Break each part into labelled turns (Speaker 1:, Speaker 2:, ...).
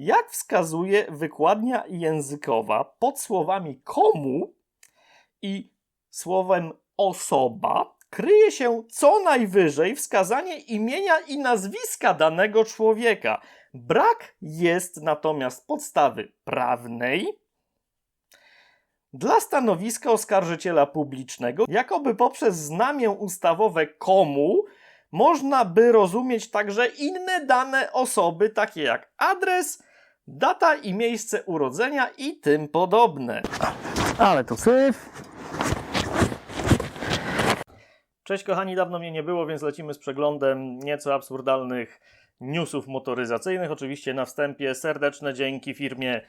Speaker 1: Jak wskazuje wykładnia językowa, pod słowami komu i słowem osoba kryje się co najwyżej wskazanie imienia i nazwiska danego człowieka. Brak jest natomiast podstawy prawnej dla stanowiska oskarżyciela publicznego, jakoby poprzez znamię ustawowe komu można by rozumieć także inne dane osoby, takie jak adres, data i miejsce urodzenia i tym podobne.
Speaker 2: Ale tu syf.
Speaker 1: Cześć kochani, dawno mnie nie było, więc lecimy z przeglądem nieco absurdalnych newsów motoryzacyjnych. Oczywiście na wstępie serdeczne dzięki firmie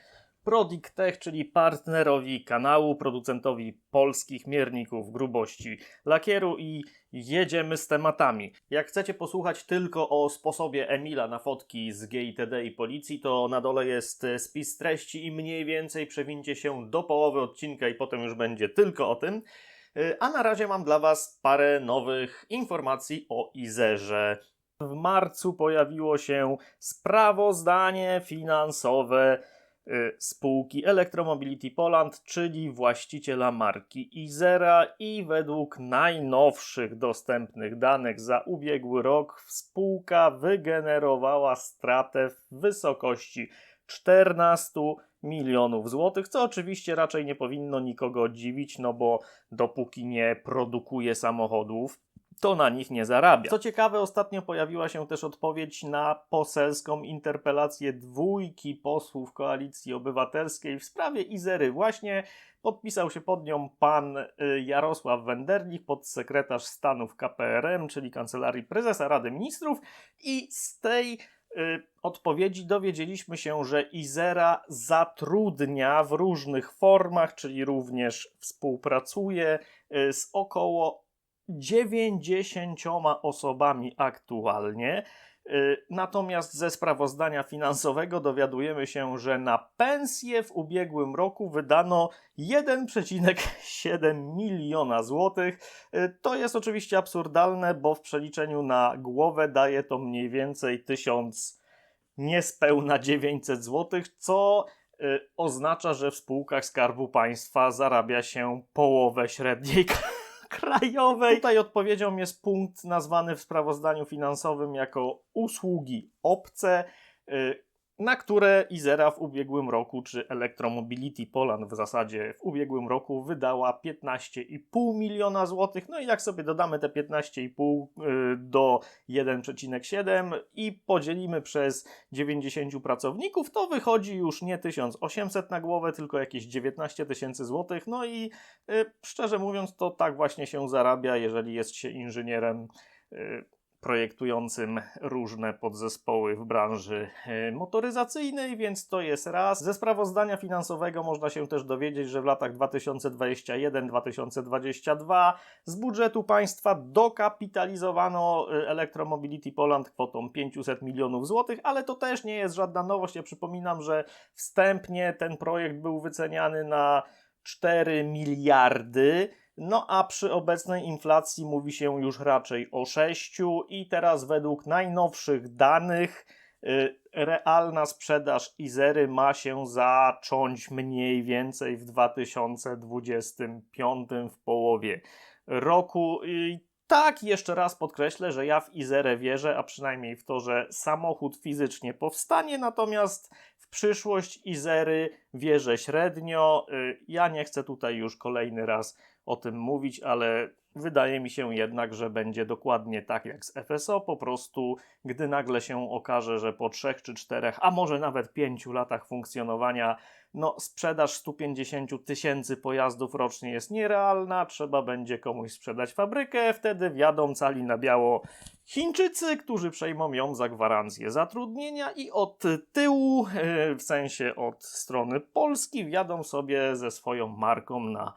Speaker 1: Prodiktech, czyli partnerowi kanału, producentowi polskich mierników grubości lakieru i jedziemy z tematami. Jak chcecie posłuchać tylko o sposobie Emila na fotki z GITD i policji, to na dole jest spis treści i mniej więcej przewincie się do połowy odcinka i potem już będzie tylko o tym. A na razie mam dla Was parę nowych informacji o Izerze. W marcu pojawiło się sprawozdanie finansowe spółki Electromobility Poland, czyli właściciela marki Izera i według najnowszych dostępnych danych za ubiegły rok spółka wygenerowała stratę w wysokości 14 milionów złotych, co oczywiście raczej nie powinno nikogo dziwić, no bo dopóki nie produkuje samochodów, to na nich nie zarabia. Co ciekawe, ostatnio pojawiła się też odpowiedź na poselską interpelację dwójki posłów Koalicji Obywatelskiej w sprawie Izery. Właśnie podpisał się pod nią pan y, Jarosław Wenderlich, podsekretarz stanu w KPRM, czyli Kancelarii Prezesa Rady Ministrów i z tej y, odpowiedzi dowiedzieliśmy się, że Izera zatrudnia w różnych formach, czyli również współpracuje y, z około 90 osobami aktualnie. Y, Natomiast ze sprawozdania finansowego dowiadujemy się, że na pensję w ubiegłym roku wydano 1,7 miliona złotych. Y, To jest oczywiście absurdalne, bo w przeliczeniu na głowę daje to mniej więcej 1000 niespełna 900 zł, co y, oznacza, że w spółkach Skarbu Państwa zarabia się połowę średniej krajowej. Tutaj odpowiedzią jest punkt nazwany w sprawozdaniu finansowym jako usługi obce, y, na które Izera w ubiegłym roku, czy Electromobility Poland w zasadzie w ubiegłym roku wydała 15,5 miliona złotych. No i jak sobie dodamy te 15,5 y, do 1,7 i podzielimy przez 90 pracowników, to wychodzi już nie 1800 na głowę, tylko jakieś 19 tysięcy złotych. No i y, szczerze mówiąc, to tak właśnie się zarabia, jeżeli jest się inżynierem y, projektującym różne podzespoły w branży e, motoryzacyjnej, więc to jest raz. Ze sprawozdania finansowego można się też dowiedzieć, że w latach 2021-2022 z budżetu państwa dokapitalizowano e, Electromobility Poland kwotą 500 milionów złotych, ale to też nie jest żadna nowość. Ja przypominam, że wstępnie ten projekt był wyceniany na 4 miliardy. No a przy obecnej inflacji mówi się już raczej o 6 i teraz według najnowszych danych y, realna sprzedaż Izery ma się zacząć mniej więcej w 2025 w połowie roku. I tak, jeszcze raz podkreślę, że ja w Izerę wierzę, a przynajmniej w to, że samochód fizycznie powstanie, natomiast w przyszłość Izery wierzę średnio. Y, Ja nie chcę tutaj już kolejny raz o tym mówić, ale wydaje mi się jednak, że będzie dokładnie tak jak z FSO. Po prostu, gdy nagle się okaże, że po trzech czy czterech, a może nawet pięciu latach funkcjonowania, no sprzedaż 150 tysięcy pojazdów rocznie jest nierealna, trzeba będzie komuś sprzedać fabrykę, wtedy wjadą cali na biało Chińczycy, którzy przejmą ją za gwarancję zatrudnienia i od tyłu, e, w sensie od strony Polski, wjadą sobie ze swoją marką na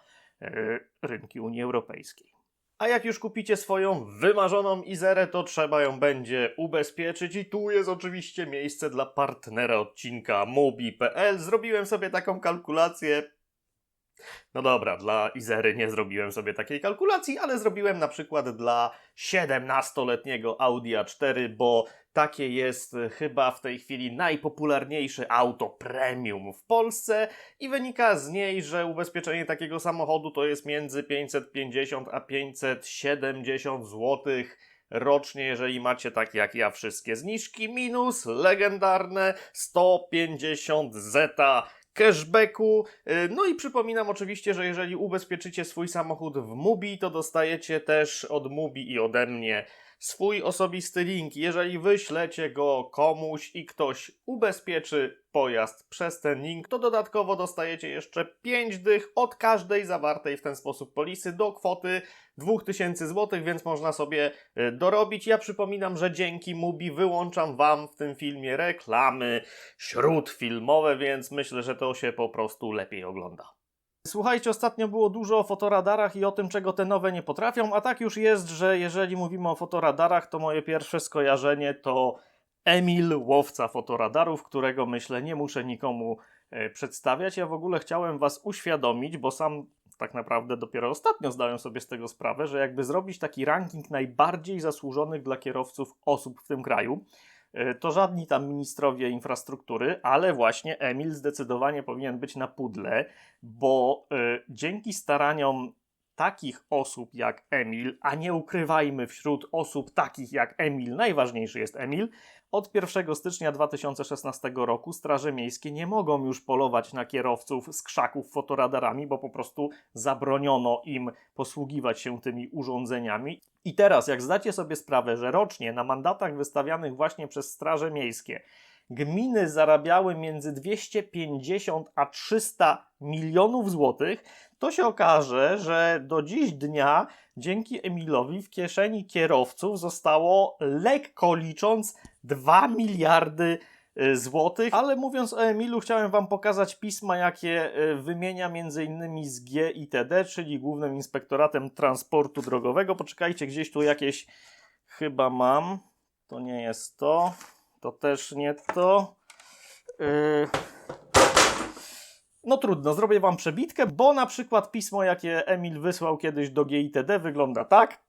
Speaker 1: rynki Unii Europejskiej. A jak już kupicie swoją wymarzoną Izerę, to trzeba ją będzie ubezpieczyć i tu jest oczywiście miejsce dla partnera odcinka Mobi.pl. Zrobiłem sobie taką kalkulację. No dobra, dla Izery nie zrobiłem sobie takiej kalkulacji, ale zrobiłem na przykład dla 17-letniego Audi A4, bo takie jest chyba w tej chwili najpopularniejsze auto premium w Polsce i wynika z niej, że ubezpieczenie takiego samochodu to jest między 550 a 570 zł rocznie, jeżeli macie tak jak ja wszystkie zniżki, minus legendarne 150 zeta cashbacku. Yy, No i przypominam oczywiście, że jeżeli ubezpieczycie swój samochód w Mubi, to dostajecie też od Mubi i ode mnie swój osobisty link. Jeżeli wyślecie go komuś i ktoś ubezpieczy pojazd przez ten link, to dodatkowo dostajecie jeszcze 5 dych od każdej zawartej w ten sposób polisy do kwoty 2000 zł, więc można sobie y, dorobić. Ja przypominam, że dzięki Mubi wyłączam Wam w tym filmie reklamy śródfilmowe, więc myślę, że to się po prostu lepiej ogląda. Słuchajcie, ostatnio było dużo o fotoradarach i o tym, czego te nowe nie potrafią, a tak już jest, że jeżeli mówimy o fotoradarach, to moje pierwsze skojarzenie to Emil, łowca fotoradarów, którego myślę nie muszę nikomu e, przedstawiać. Ja w ogóle chciałem Was uświadomić, bo sam tak naprawdę dopiero ostatnio zdałem sobie z tego sprawę, że jakby zrobić taki ranking najbardziej zasłużonych dla kierowców osób w tym kraju, to żadni tam ministrowie infrastruktury, ale właśnie Emil zdecydowanie powinien być na pudle, bo e, dzięki staraniom takich osób jak Emil, a nie ukrywajmy wśród osób takich jak Emil, najważniejszy jest Emil, od 1 stycznia 2016 roku straże miejskie nie mogą już polować na kierowców z krzaków fotoradarami, bo po prostu zabroniono im posługiwać się tymi urządzeniami. I teraz, jak zdacie sobie sprawę, że rocznie na mandatach wystawianych właśnie przez straże miejskie gminy zarabiały między 250 a 300 milionów złotych, to się okaże, że do dziś dnia dzięki Emilowi w kieszeni kierowców zostało lekko licząc 2 miliardy y, złotych. Ale mówiąc o Emilu, chciałem Wam pokazać pisma, jakie y, wymienia m.in. z GITD, czyli Głównym Inspektoratem Transportu Drogowego. Poczekajcie, gdzieś tu jakieś chyba mam. To nie jest to. To też nie to. Yy... No trudno, zrobię wam przebitkę, bo na przykład pismo, jakie Emil wysłał kiedyś do GITD, wygląda tak.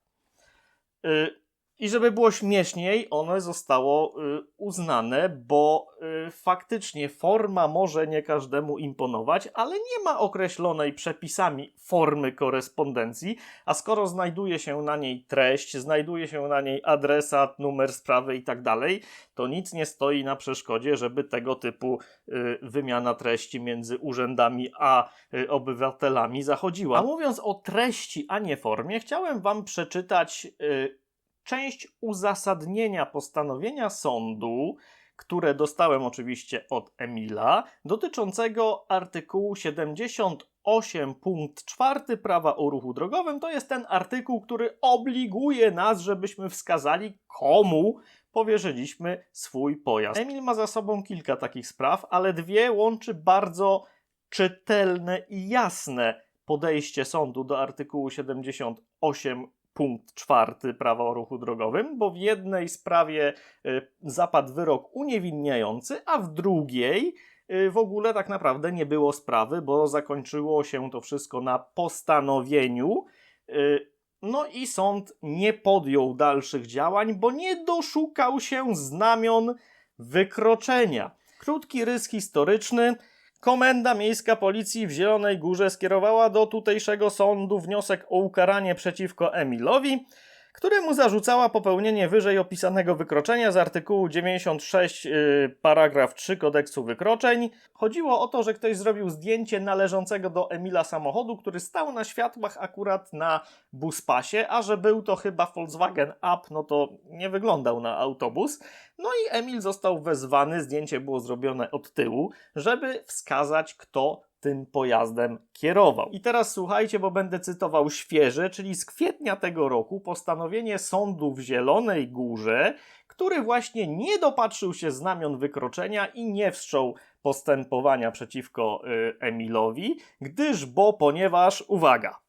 Speaker 1: Yy, I żeby było śmieszniej, ono zostało yy, uznane, bo yy, faktycznie forma może nie każdemu imponować, ale nie ma określonej przepisami formy korespondencji, a skoro znajduje się na niej treść, znajduje się na niej adresat, numer sprawy i tak dalej, to nic nie stoi na przeszkodzie, żeby tego typu y, wymiana treści między urzędami a y, obywatelami zachodziła. A mówiąc o treści, a nie formie, chciałem Wam przeczytać y, część uzasadnienia postanowienia sądu, które dostałem oczywiście od Emila, dotyczącego artykułu 78 punkt 4 prawa o ruchu drogowym. To jest ten artykuł, który obliguje nas, żebyśmy wskazali, komu powierzyliśmy swój pojazd. Emil ma za sobą kilka takich spraw, ale dwie łączy bardzo czytelne i jasne podejście sądu do artykułu 78 punkt 4 prawa o ruchu drogowym, bo w jednej sprawie y, zapadł wyrok uniewinniający, a w drugiej y, w ogóle tak naprawdę nie było sprawy, bo zakończyło się to wszystko na postanowieniu. y, no i sąd nie podjął dalszych działań, bo nie doszukał się znamion wykroczenia. Krótki rys historyczny. Komenda Miejska Policji w Zielonej Górze skierowała do tutejszego sądu wniosek o ukaranie przeciwko Emilowi, któremu zarzucała popełnienie wyżej opisanego wykroczenia z artykułu 96 yy, paragraf 3 kodeksu wykroczeń. Chodziło o to, że ktoś zrobił zdjęcie należącego do Emila samochodu, który stał na światłach akurat na buspasie, a że był to chyba Volkswagen Up, no to nie wyglądał na autobus. No i Emil został wezwany, zdjęcie było zrobione od tyłu, żeby wskazać, kto tym pojazdem kierował. I teraz słuchajcie, bo będę cytował świeże, czyli z kwietnia tego roku postanowienie sądu w Zielonej Górze, który właśnie nie dopatrzył się znamion wykroczenia i nie wszczął postępowania przeciwko y, Emilowi, gdyż, bo ponieważ, uwaga,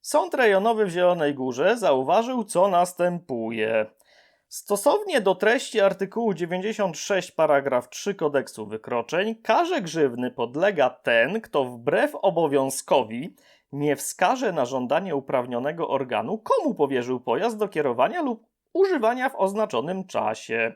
Speaker 1: Sąd rejonowy w Zielonej Górze zauważył, co następuje. Stosownie do treści artykułu 96 paragraf 3 kodeksu wykroczeń, karze grzywny podlega ten, kto wbrew obowiązkowi nie wskaże na żądanie uprawnionego organu, komu powierzył pojazd do kierowania lub używania w oznaczonym czasie.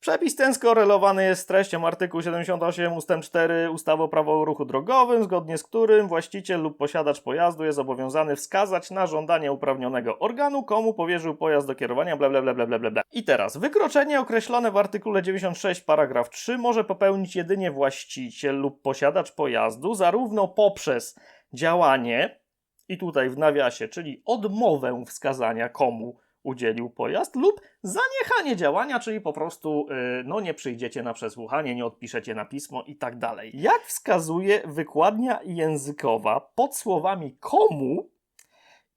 Speaker 1: Przepis ten skorelowany jest z treścią artykułu 78 ust. 4 ustawy o prawo o ruchu drogowym, zgodnie z którym właściciel lub posiadacz pojazdu jest obowiązany wskazać na żądanie uprawnionego organu, komu powierzył pojazd do kierowania, bla bla bla bla bla bla. I teraz, wykroczenie określone w artykule 96 paragraf 3 może popełnić jedynie właściciel lub posiadacz pojazdu, zarówno poprzez działanie, i tutaj w nawiasie, czyli odmowę wskazania komu udzielił pojazd lub zaniechanie działania, czyli po prostu yy, no nie przyjdziecie na przesłuchanie, nie odpiszecie na pismo i tak dalej. Jak wskazuje wykładnia językowa pod słowami komu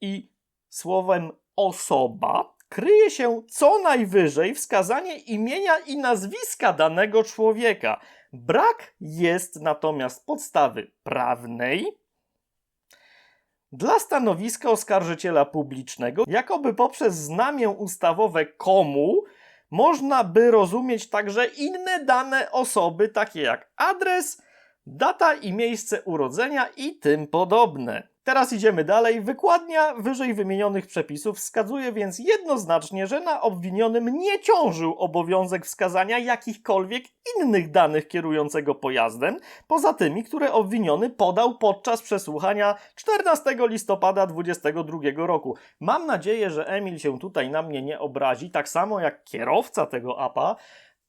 Speaker 1: i słowem osoba kryje się co najwyżej wskazanie imienia i nazwiska danego człowieka. Brak jest natomiast podstawy prawnej, dla stanowiska oskarżyciela publicznego, jakoby poprzez znamię ustawowe komu można by rozumieć także inne dane osoby, takie jak adres, data i miejsce urodzenia i tym podobne. Teraz idziemy dalej. Wykładnia wyżej wymienionych przepisów wskazuje więc jednoznacznie, że na obwinionym nie ciążył obowiązek wskazania jakichkolwiek innych danych kierującego pojazdem, poza tymi, które obwiniony podał podczas przesłuchania 14 listopada 2022 roku. Mam nadzieję, że Emil się tutaj na mnie nie obrazi, tak samo jak kierowca tego APA,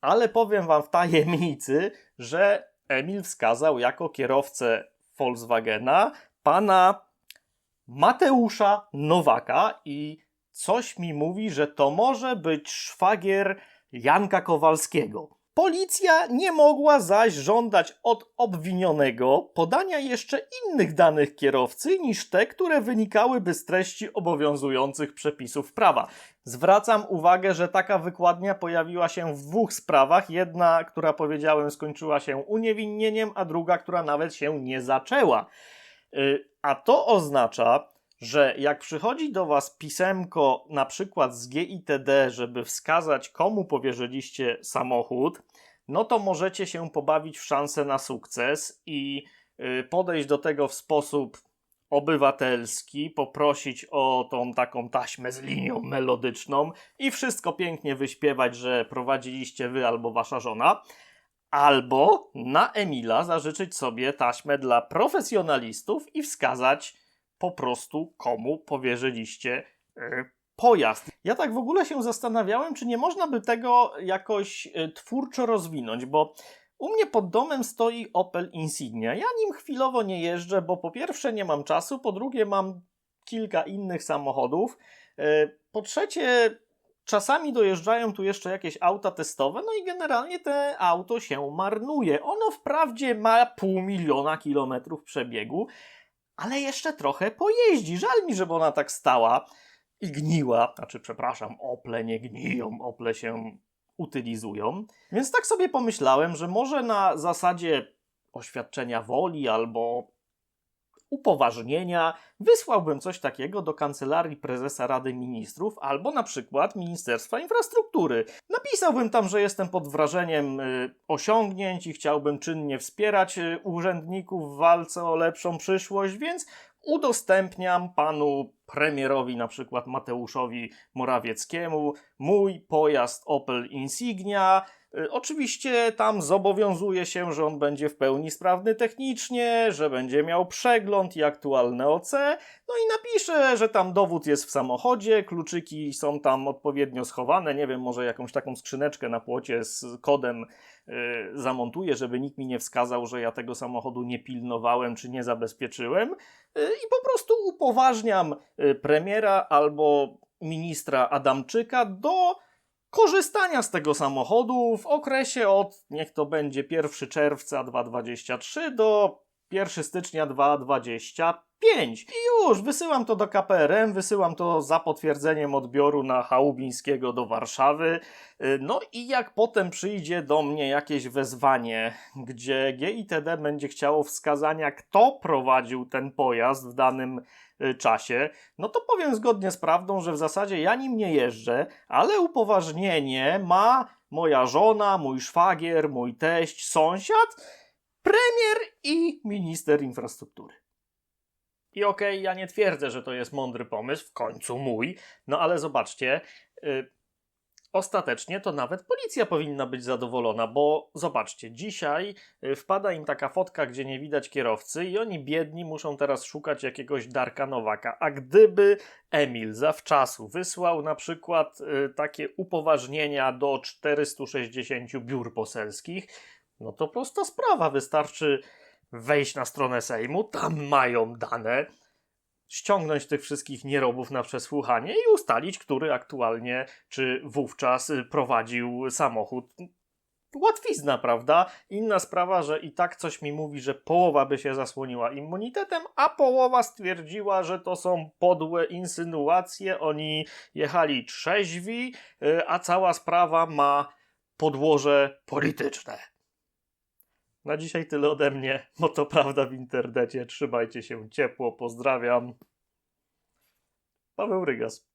Speaker 1: ale powiem wam w tajemnicy, że Emil wskazał jako kierowcę Volkswagena pana Mateusza Nowaka i coś mi mówi, że to może być szwagier Janka Kowalskiego. Policja nie mogła zaś żądać od obwinionego podania jeszcze innych danych kierowcy niż te, które wynikałyby z treści obowiązujących przepisów prawa. Zwracam uwagę, że taka wykładnia pojawiła się w dwóch sprawach. Jedna, która powiedziałem, skończyła się uniewinnieniem, a druga, która nawet się nie zaczęła. Y, A to oznacza, że jak przychodzi do Was pisemko na przykład z GITD, żeby wskazać komu powierzyliście samochód, no to możecie się pobawić w szansę na sukces i y, podejść do tego w sposób obywatelski, poprosić o tą taką taśmę z linią melodyczną i wszystko pięknie wyśpiewać, że prowadziliście Wy albo Wasza żona. Albo na Emila zażyczyć sobie taśmę dla profesjonalistów i wskazać po prostu, komu powierzyliście y, pojazd. Ja tak w ogóle się zastanawiałem, czy nie można by tego jakoś y, twórczo rozwinąć, bo u mnie pod domem stoi Opel Insignia. Ja nim chwilowo nie jeżdżę, bo po pierwsze nie mam czasu, po drugie mam kilka innych samochodów. y, Po trzecie, czasami dojeżdżają tu jeszcze jakieś auta testowe, no i generalnie te auto się marnuje. Ono wprawdzie ma pół miliona kilometrów przebiegu, ale jeszcze trochę pojeździ. Żal mi, żeby ona tak stała i gniła. Znaczy, przepraszam, Ople nie gniją, Ople się utylizują. Więc tak sobie pomyślałem, że może na zasadzie oświadczenia woli albo upoważnienia wysłałbym coś takiego do kancelarii prezesa Rady Ministrów albo na przykład Ministerstwa Infrastruktury. Napisałbym tam, że jestem pod wrażeniem y, osiągnięć i chciałbym czynnie wspierać y, urzędników w walce o lepszą przyszłość, więc udostępniam panu premierowi, na przykład Mateuszowi Morawieckiemu, mój pojazd Opel Insignia. Y, Oczywiście tam zobowiązuje się, że on będzie w pełni sprawny technicznie, że będzie miał przegląd i aktualne OC, no i napiszę, że tam dowód jest w samochodzie, kluczyki są tam odpowiednio schowane, nie wiem, może jakąś taką skrzyneczkę na płocie z kodem y, zamontuję, żeby nikt mi nie wskazał, że ja tego samochodu nie pilnowałem czy nie zabezpieczyłem. Y, i po prostu upoważniam y, premiera albo ministra Adamczyka do korzystania z tego samochodu w okresie od, niech to będzie 1 czerwca 2023 do 1 stycznia 2025. 5. I już, wysyłam to do KPRM, wysyłam to za potwierdzeniem odbioru na Chałubińskiego do Warszawy. Y, No i jak potem przyjdzie do mnie jakieś wezwanie, gdzie GITD będzie chciało wskazania, kto prowadził ten pojazd w danym czasie, no to powiem zgodnie z prawdą, że w zasadzie ja nim nie jeżdżę, ale upoważnienie ma moja żona, mój szwagier, mój teść, sąsiad, premier i minister infrastruktury. I okej, ja nie twierdzę, że to jest mądry pomysł, w końcu mój, no ale zobaczcie, y, ostatecznie to nawet policja powinna być zadowolona, bo zobaczcie, dzisiaj y, wpada im taka fotka, gdzie nie widać kierowcy i oni biedni muszą teraz szukać jakiegoś Darka Nowaka. A gdyby Emil zawczasu wysłał na przykład y, takie upoważnienia do 460 biur poselskich, no to prosta sprawa, wystarczy wejść na stronę Sejmu, tam mają dane, ściągnąć tych wszystkich nierobów na przesłuchanie i ustalić, który aktualnie czy wówczas y, prowadził samochód. Łatwizna, prawda? Inna sprawa, że i tak coś mi mówi, że połowa by się zasłoniła immunitetem, a połowa stwierdziła, że to są podłe insynuacje. Oni jechali trzeźwi, y, a cała sprawa ma podłoże polityczne. Na dzisiaj tyle ode mnie, bo to prawda w internecie. Trzymajcie się ciepło, pozdrawiam. Paweł Rygas.